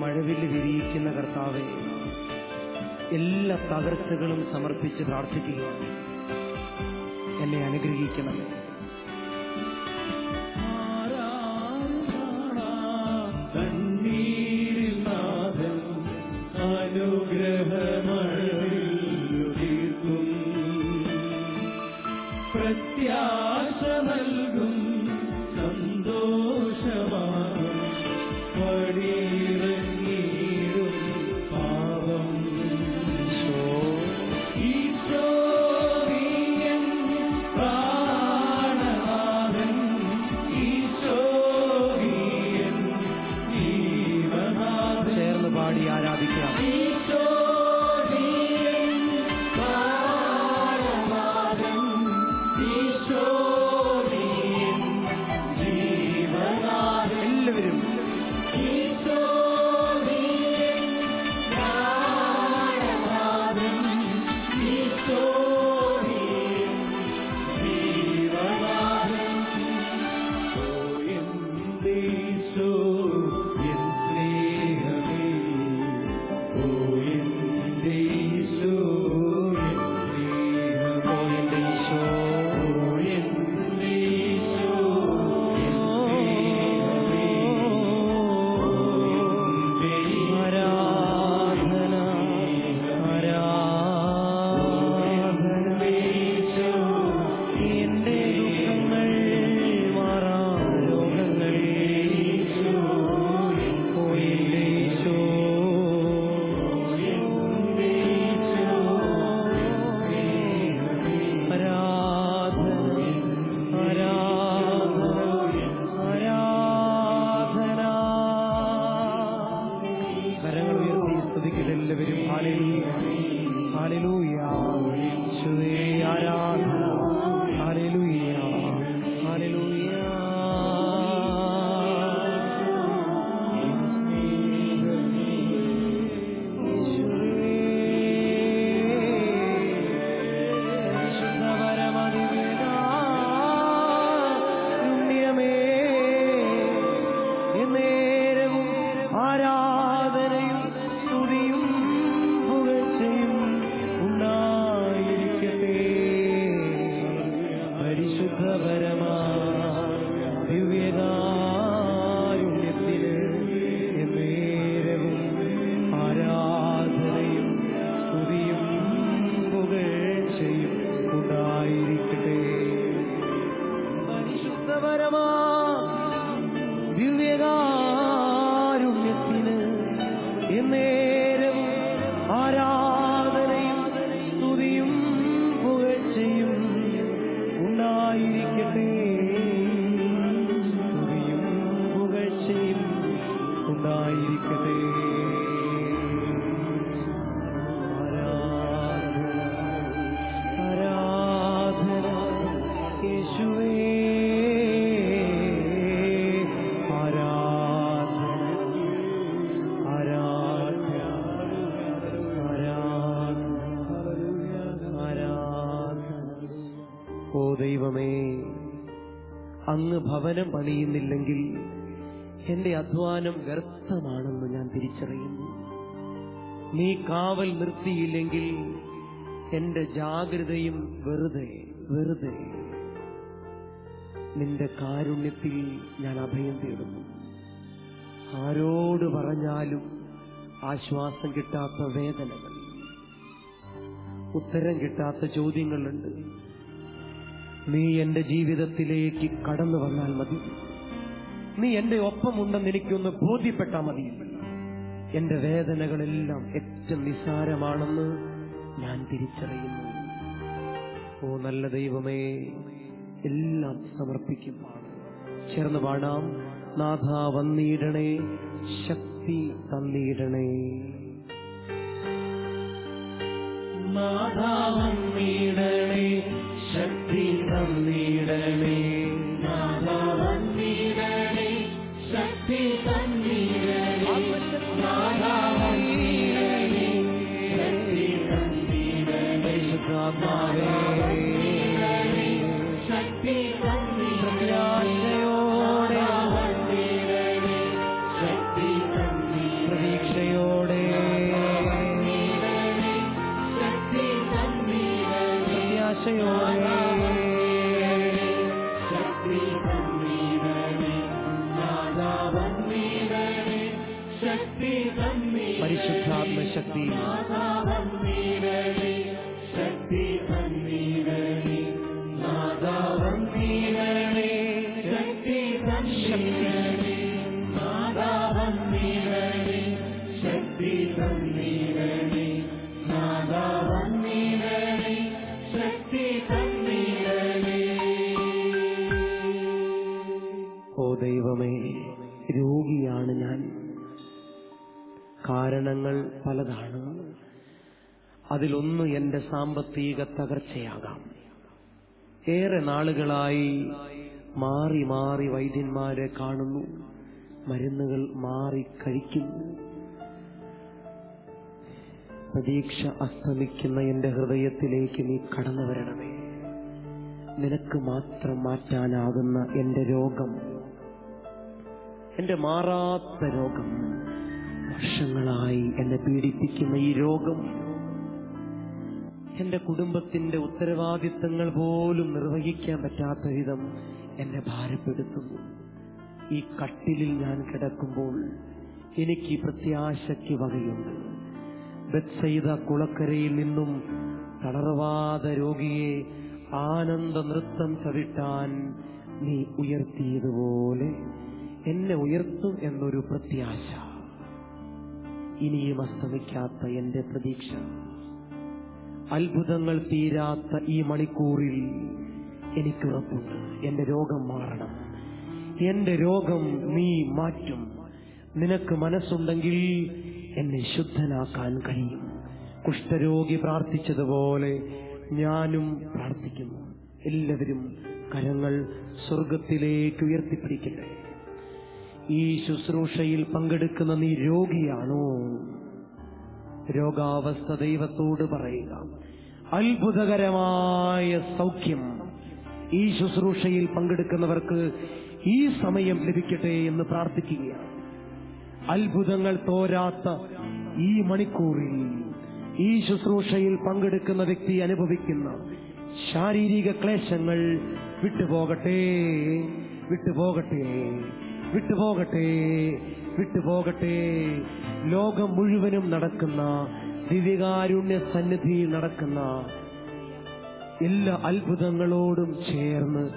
മഴവിൽ വിരിയിക്കുന്ന കർത്താവെ എല്ലാ തകർച്ചകളും സമർപ്പിച്ച് പ്രാർത്ഥിക്കുക. എന്നെ അനുഗ്രഹിക്കണമേ. പ്രത്യാശമല്ല ആരാധന പരിശുദ്ധപരമാ നീ കാവൽ നിർത്തിയില്ലെങ്കിൽ എന്റെ ജാഗ്രതയും വെറുതെ വെറുതെ. നിന്റെ കാരുണ്യത്തിൽ ഞാൻ അഭയം തേടുന്നു. ആരോട് പറഞ്ഞാലും ആശ്വാസം കിട്ടാത്ത വേദനകൾ ഉത്തരം കിട്ടാത്ത ചോദ്യങ്ങളുണ്ട്. നീ എന്റെ ജീവിതത്തിലേക്ക് കടന്നു വന്നാൽ മതി. നീ എന്റെ ഒപ്പമുണ്ടെന്ന് എനിക്കൊന്ന് ബോധ്യപ്പെട്ടാൽ മതി. എന്റെ വേദനകളെല്ലാം ഏറ്റവും നിസാരമാണെന്ന് ഞാൻ തിരിച്ചറിയുന്നു. ഓ നല്ല ദൈവമേ എല്ലാം സമർപ്പിക്കും. ചേർന്ന് പാടാം. നാഥ വന്നിടണേ ശക്തി തന്നിടണേ. നാഥ വന്നിടണേ ശക്തി തന്നിടണേ. സാമ്പത്തിക തകർച്ചയാകാം. ഏറെ നാളുകളായി മാറി മാറി വൈദ്യന്മാരെ കാണുന്നു. മരുന്നുകൾ മാറി കഴിക്കുന്നു. പ്രതീക്ഷ അസ്തമിക്കുന്ന എന്റെ ഹൃദയത്തിലേക്ക് നീ കടന്നു വരണമേ. നിനക്ക് മാത്രം മാറ്റാനാകുന്ന എന്റെ രോഗം. എന്റെ മാറാത്ത രോഗം. വർഷങ്ങളായി എന്നെ പീഡിപ്പിക്കുന്ന ഈ രോഗം. എന്റെ കുടുംബത്തിന്റെ ഉത്തരവാദിത്തങ്ങൾ പോലും നിർവഹിക്കാൻ പറ്റാത്ത വിധം എന്നെ ഭാരപ്പെടുത്തുന്നു. ഈ കട്ടിലിൽ ഞാൻ കിടക്കുമ്പോൾ എനിക്ക് പ്രത്യാശയ്ക്ക് വകയുണ്ട്. ബത്സൈത കുളക്കരയിൽ നിന്നും തളർവാദ രോഗിയെ ആനന്ദ നൃത്തം ചവിട്ടാൻ നീ ഉയർത്തിയതുപോലെ എന്നെ ഉയർത്തും എന്നൊരു പ്രത്യാശ. ഇനിയും അസ്തമിക്കാത്ത എന്റെ പ്രതീക്ഷ. അത്ഭുതങ്ങൾ തീരാത്ത ഈ മണിക്കൂറിൽ എനിക്കുറപ്പുണ്ട് എന്റെ രോഗം മാറണം. എന്റെ രോഗം നീ മാറ്റും. നിനക്ക് മനസ്സുണ്ടെങ്കിൽ എന്നെ ശുദ്ധനാക്കാൻ കഴിയും. കുഷ്ഠരോഗി പ്രാർത്ഥിച്ചതുപോലെ ഞാനും പ്രാർത്ഥിക്കുന്നു. എല്ലാവരും കരങ്ങൾ സ്വർഗത്തിലേക്ക് ഉയർത്തിപ്പിടിക്കട്ടെ. ഈ ശുശ്രൂഷയിൽ പങ്കെടുക്കുന്ന നീ രോഗിയാണോ? രോഗാവസ്ഥ ദൈവത്തോട് പറയുക. അത്ഭുതകരമായ സൗഖ്യം ഈ ശുശ്രൂഷയിൽ പങ്കെടുക്കുന്നവർക്ക് ഈ സമയം ലഭിക്കട്ടെ എന്ന് പ്രാർത്ഥിക്കുക അത്ഭുതങ്ങൾ തോരാത്ത ഈ മണിക്കൂറിൽ ഈ ശുശ്രൂഷയിൽ പങ്കെടുക്കുന്ന വ്യക്തി അനുഭവിക്കുന്ന ശാരീരിക ക്ലേശങ്ങൾ വിട്ടുപോകട്ടെ വിട്ടുപോകട്ടെ വിട്ടുപോകട്ടെ. വിട്ടുപോകട്ടെ. ലോകം മുഴുവനും നടക്കുന്ന ദിവ്യകാരുണ്യ സന്നിധിയിൽ നടക്കുന്ന എല്ലാ അത്ഭുതങ്ങളോടും ചേർന്ന്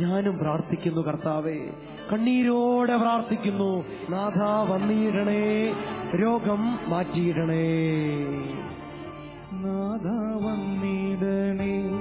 ഞാനും പ്രാർത്ഥിക്കുന്നു കർത്താവെ. കണ്ണീരോടെ പ്രാർത്ഥിക്കുന്നു. നാഥ വന്നിടണേ. രോഗം മാറ്റിയിടണേ. നാഥ വന്നിടണേ.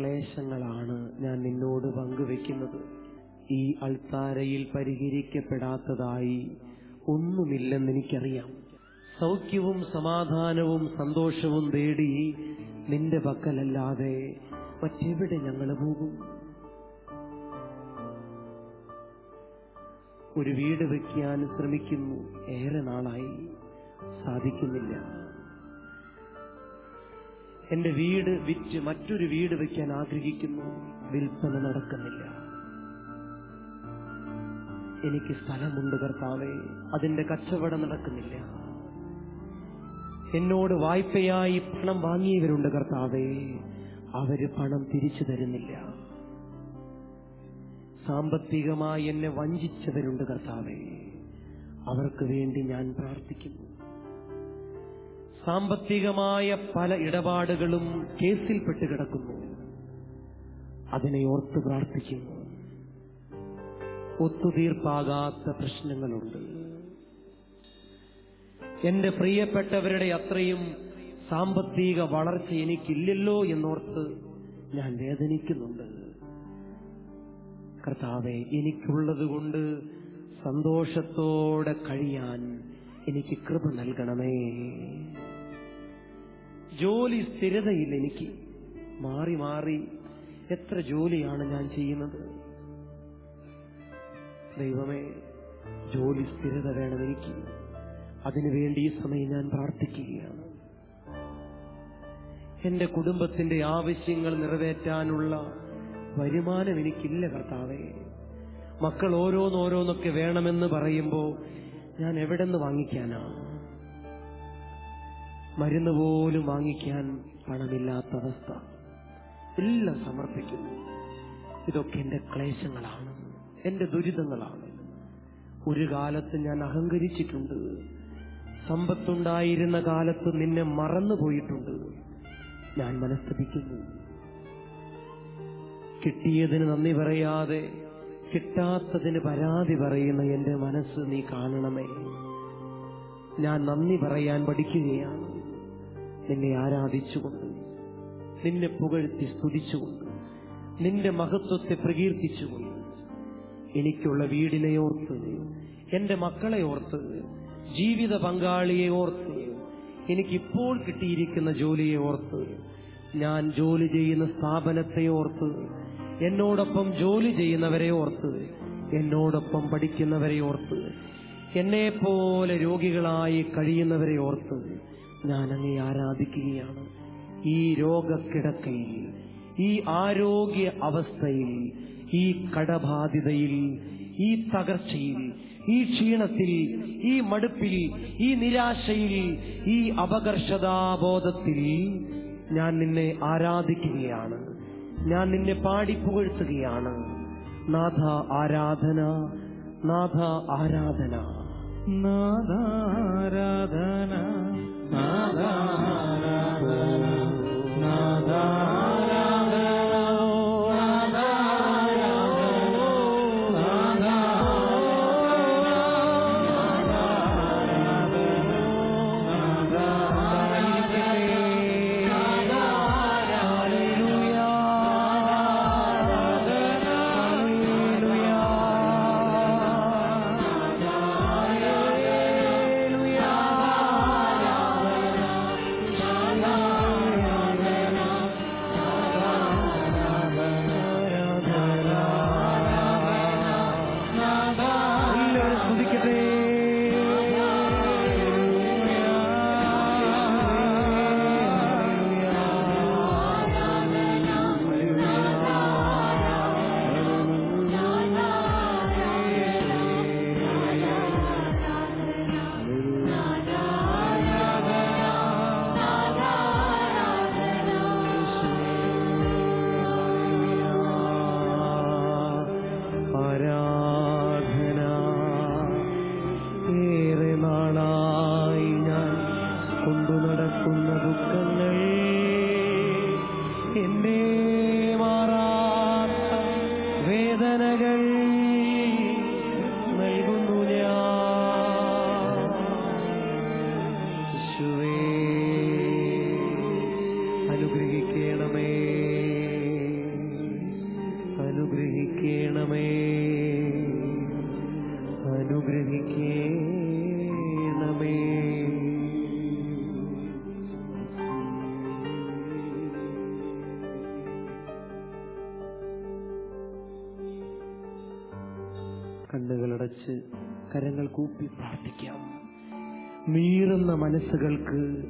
ക്ലേശങ്ങളാണ് ഞാൻ നിന്നോട് പങ്കുവെക്കുന്നത്. ഈ അൾത്താരയിൽ പരിഹരിക്കപ്പെടാത്തതായി ഒന്നുമില്ലെന്ന് എനിക്കറിയാം. സൗഖ്യവും സമാധാനവും സന്തോഷവും തേടി നിന്റെ പക്കലല്ലാതെ മറ്റെവിടെ ഞങ്ങൾ പോകും? ഒരു വീട് വയ്ക്കാൻ ശ്രമിക്കുന്നു. ഏറെ നാളായി. സാധിക്കുന്നില്ല. എന്റെ വീട് വിറ്റ് മറ്റൊരു വീട് വയ്ക്കാൻ ആഗ്രഹിക്കുന്നു. വിൽപ്പന നടക്കുന്നില്ല. എനിക്ക് സ്ഥലമുണ്ട് കർത്താവേ. അതിന്റെ കച്ചവടം നടക്കുന്നില്ല. എന്നോട് വായ്പയായി പണം വാങ്ങിയവരുണ്ട് കർത്താവേ. അവർ പണം തിരിച്ചു തരുന്നില്ല. സാമ്പത്തികമായി എന്നെ വഞ്ചിച്ചവരുണ്ട് കർത്താവേ. അവർക്ക് വേണ്ടി ഞാൻ പ്രാർത്ഥിക്കുന്നു. സാമ്പത്തികമായ പല ഇടപാടുകളും കേസിൽപ്പെട്ട് കിടക്കുന്നു. അതിനെ ഓർത്ത് പ്രാർത്ഥിക്കുന്നു ഒത്തുതീർപ്പാകാത്ത പ്രശ്നങ്ങളുണ്ട്. എന്റെ പ്രിയപ്പെട്ടവരുടെ അത്രയും സാമ്പത്തിക വളർച്ച എനിക്കില്ലല്ലോ എന്നോർത്ത് ഞാൻ വേദനിക്കുന്നുണ്ട്. കർത്താവെ എനിക്കുള്ളത് കൊണ്ട് സന്തോഷത്തോടെ കഴിയാൻ എനിക്ക് കൃപ നൽകണമേ. ജോലി സ്ഥിരതയില്ല എനിക്ക്. മാറി മാറി എത്ര ജോലിയാണ് ഞാൻ ചെയ്യുന്നത്? ദൈവമേ ജോലി സ്ഥിരത വേണം എനിക്ക്. അതിനുവേണ്ടി ഈ സമയം ഞാൻ പ്രാർത്ഥിക്കുകയാണ്. എന്റെ കുടുംബത്തിന്റെ ആവശ്യങ്ങൾ നിറവേറ്റാനുള്ള വരുമാനം എനിക്കില്ല കർത്താവേ. മക്കൾ ഓരോന്നോരോന്നൊക്കെ വേണമെന്ന് പറയുമ്പോ ഞാൻ എവിടെ നിന്ന് വാങ്ങിക്കാനാ? മരുന്ന് പോലും വാങ്ങിക്കാൻ പണമില്ലാത്ത അവസ്ഥ. എല്ലാം സമർപ്പിക്കുന്നു. ഇതൊക്കെ എന്റെ ക്ലേശങ്ങളാണ്. എന്റെ ദുരിതങ്ങളാണ്. ഒരു കാലത്ത് ഞാൻ അഹങ്കരിച്ചിട്ടുണ്ട്. സമ്പത്തുണ്ടായിരുന്ന കാലത്ത് നിന്നെ മറന്നുപോയിട്ടുണ്ട് ഞാൻ മനസ്തപിക്കുന്നു. കിട്ടിയതിന് നന്ദി പറയാതെ കിട്ടാത്തതിന് പരാതി പറയുന്ന എന്റെ മനസ്സ് നീ കാണണമേ. ഞാൻ നന്ദി പറയാൻ പഠിക്കുകയാണ്. നിന്നെ ആരാധിച്ചുകൊണ്ട് നിന്നെ പുകഴ്ത്തി സ്തുതിച്ചുകൊണ്ട് നിന്റെ മഹത്വത്തെ പ്രകീർത്തിച്ചുകൊണ്ട് എനിക്കുള്ള വീടിനെ ഓർത്ത് എന്റെ മക്കളെ ഓർത്ത് ജീവിത പങ്കാളിയെ ഓർത്ത് എനിക്കിപ്പോൾ കിട്ടിയിരിക്കുന്ന ജോലിയെ ഓർത്ത് ഞാൻ ജോലി ചെയ്യുന്ന സ്ഥാപനത്തെ ഓർത്ത് എന്നോടൊപ്പം ജോലി ചെയ്യുന്നവരെ ഓർത്ത് എന്നോടൊപ്പം പഠിക്കുന്നവരെ ഓർത്ത് എന്നെ പോലെ രോഗികളായി കഴിയുന്നവരെ ഓർത്ത് ഞാൻ അങ്ങേ ആരാധിക്കുകയാണ്. ഈ രോഗക്കിടക്കയിൽ ഈ ആരോഗ്യ അവസ്ഥയിൽ ഈ കടബാധിതയിൽ ഈ തകർച്ചയിൽ ഈ ക്ഷീണത്തിൽ ഈ മടുപ്പിൽ ഈ നിരാശയിൽ ഈ അപകർഷതാബോധത്തിൽ ഞാൻ നിന്നെ ആരാധിക്കുകയാണ്. ഞാൻ നിന്നെ പാടി പാടിപ്പുകഴ്ത്തുകയാണ് നാഥ ആരാധന നാഥ ആരാധന. നാഥ നാദാരാധന Madhava കണ്ണുകളടച്ച് കരങ്ങൾ കൂപ്പി പ്രാർത്ഥിക്കാം. നീറുന്ന മനസ്സുകൾക്ക്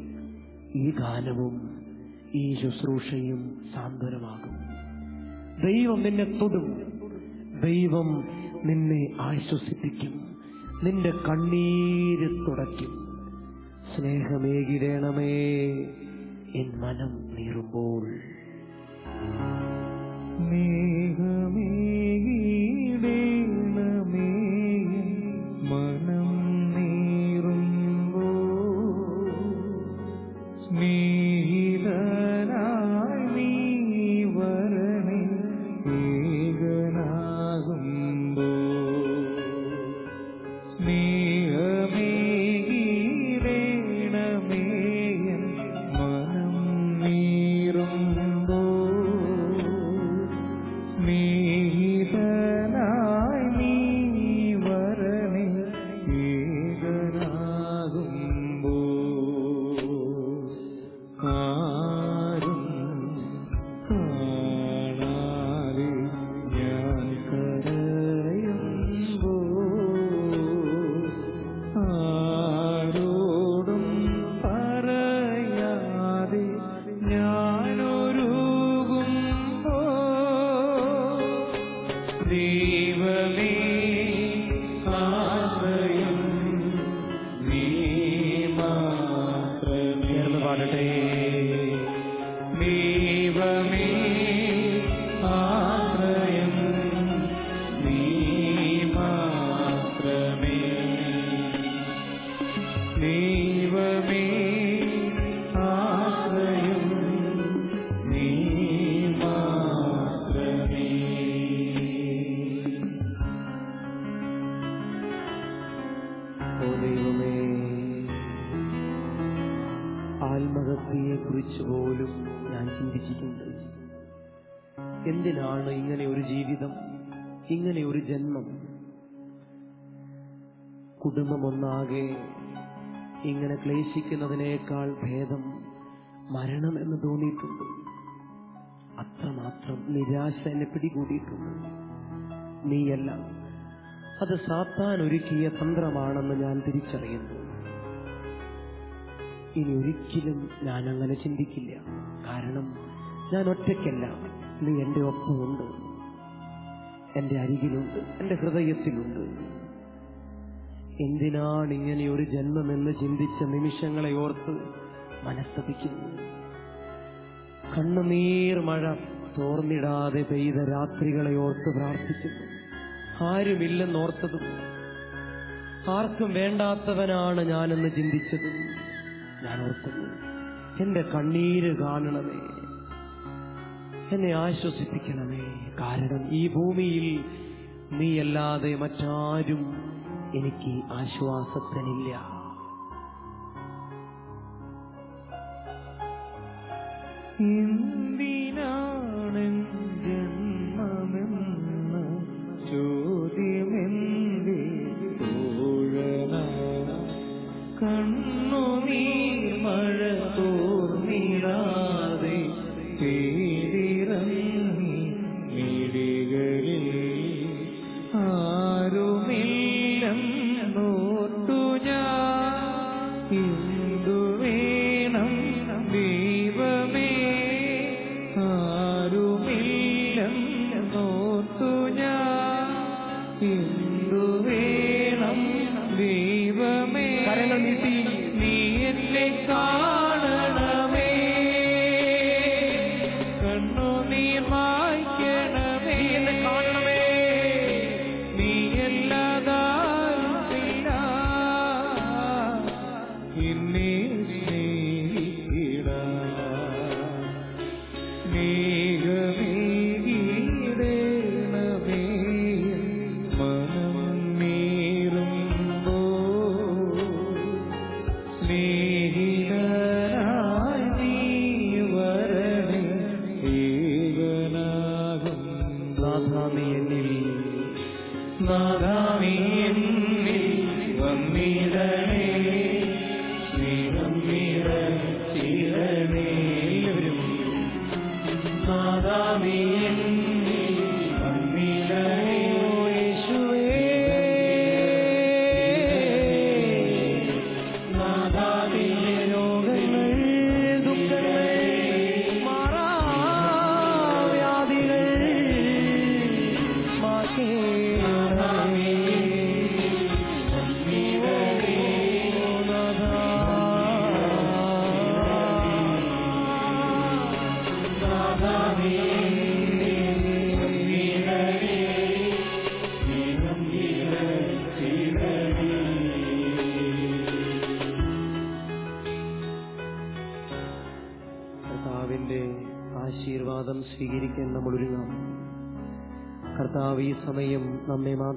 ഈ ഗാനവും ഈ ശുശ്രൂഷയും സാന്ത്വനമാകും. ദൈവം നിന്നെ തൊടും. ദൈവം നിന്നെ ആശ്വസിപ്പിക്കും. നിന്റെ കണ്ണീര് തുടയ്ക്കും. സ്നേഹമേകിടേണമേ എൻ മനം നീറുമ്പോൾ. സ്നേഹമേകിടേണമേ Saturday കുടുംബമൊന്നാകെ ഇങ്ങനെ ക്ലേശിക്കുന്നതിനേക്കാൾ ഭേദം മരണം എന്ന് തോന്നിയിട്ടുണ്ട്. അത്രമാത്രം നിരാശ എന്നെ പിടികൂടിയിട്ടുണ്ട്. നീയല്ല അത് സാത്താൻ ഒരുക്കിയ തന്ത്രമാണെന്ന് ഞാൻ തിരിച്ചറിയുന്നു. ഇനി ഒരിക്കലും ഞാൻ അങ്ങനെ ചിന്തിക്കില്ല. കാരണം ഞാൻ ഒറ്റയ്ക്കല്ല. നീ എന്റെ ഒപ്പമുണ്ട്. എന്റെ അരികിലുണ്ട്. എന്റെ ഹൃദയത്തിലുണ്ട്. എന്തിനാണ് ഇങ്ങനെ ഒരു ജന്മമെന്ന് ചിന്തിച്ച നിമിഷങ്ങളെ ഓർത്ത് മനസ്തപിക്കുന്നു. കണ്ണുനീർ മഴ തോർന്നിടാതെ പെയ്ത രാത്രികളെ ഓർത്ത് പ്രാർത്ഥിക്കുന്നു. ആരുമില്ലെന്നോർത്തതും ആർക്കും വേണ്ടാത്തവനാണ് ഞാനെന്ന് ചിന്തിച്ചതും ഞാൻ ഓർക്കുന്നു. എന്റെ കണ്ണീര് കാണണമേ. എന്നെ ആശ്വസിപ്പിക്കണമേ. കാരണം ഈ ഭൂമിയിൽ നീയല്ലാതെ മറ്റാരും എനിക്ക് ആശ്വാസത്തിനില്ല. എന്തിനാണ്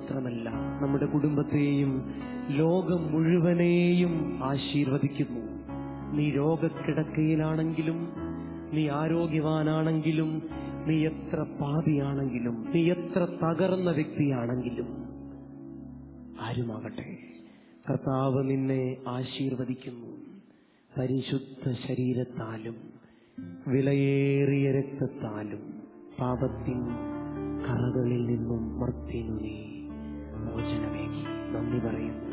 മാത്രമല്ല നമ്മുടെ കുടുംബത്തെയും ലോകം മുഴുവനെയും ആശീർവദിക്കുന്നു. നീ രോഗക്കിടക്കയിലാണെങ്കിലും നീ ആരോഗ്യവാനാണെങ്കിലും നീ എത്ര പാപിയാണെങ്കിലും നീ എത്ര തകർന്ന വ്യക്തിയാണെങ്കിലും ആരുമാകട്ടെ കർത്താവ് നിന്നെ ആശീർവദിക്കുന്നു. പരിശുദ്ധ ശരീരത്താലും വിലയേറിയ രക്തത്താലും പാപത്തിൻ കറകളിൽ നിന്നും മർത്തിനു നീ മോചനമേകി. നന്ദി പറയുന്നു.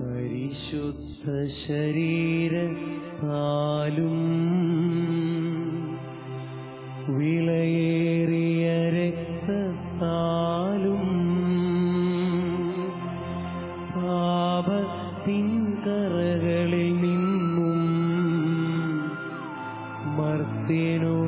പരിശുദ്ധ ശരീരത്താലും വിലയേറിയ രക്തത്താലും പാപത്തിൻ കറകളിൽ നിന്നും മർത്തിനു